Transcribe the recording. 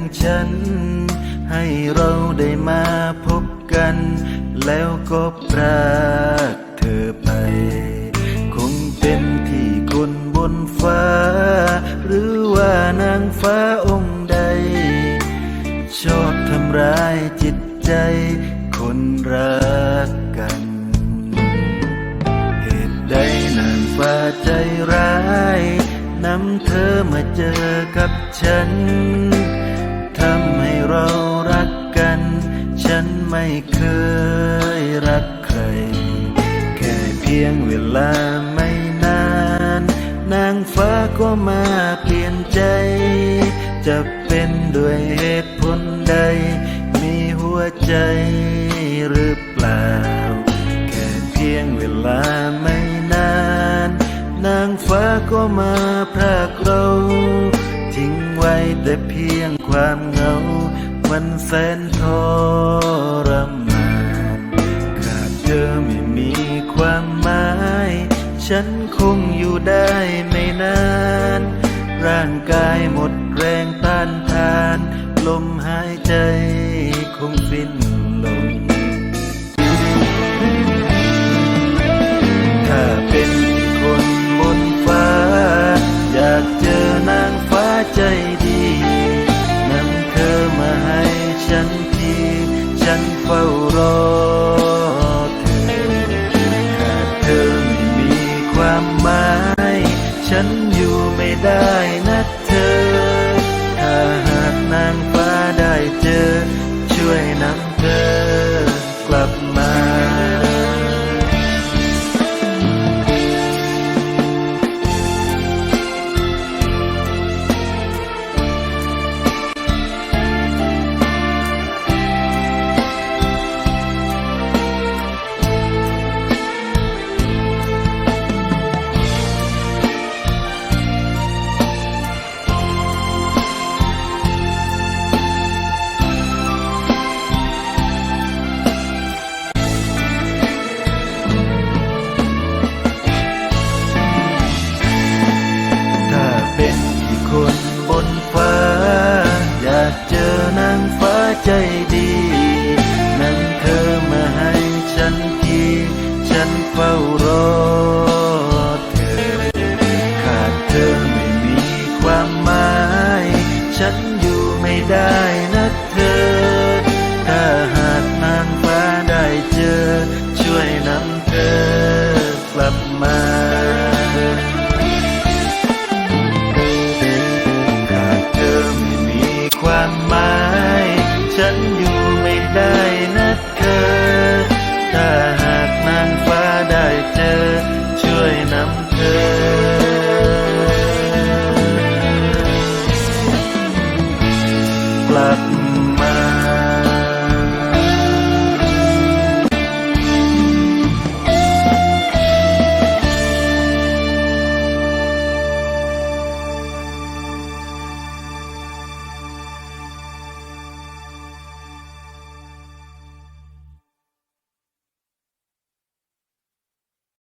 งฉัน ให้เราได้มาพบกัน แล้วก็ปรากเธอไป คงเป็นที่คนบนฟ้า หรือว่านางฟ้าองค์ใด ชอบทำร้ายจิตใจ คนรักกัน เหตุใดนางฟ้าใจร้ายนำเธอมาเจอกับฉัน ไม่เคยรักใคร แค่เพียงเวลาไม่นาน นางฟ้าก็มาเปลี่ยนใจ จะเป็นด้วยเหตุผลใด มีหัวใจหรือเปล่า แค่เพียงเวลาไม่นาน นางฟ้าก็มาพรากเราทิ้งไว้แต่เพียงความเหงา มันแสนทร ฉันคงอยู่ได้ไม่นาน ร่างกายหมดแรงต้านทาน ลมหายใจคงสิ้น ไม่ได้ ฟ้า นางฟ้าได้เจอ ช่วยนำเธอลับ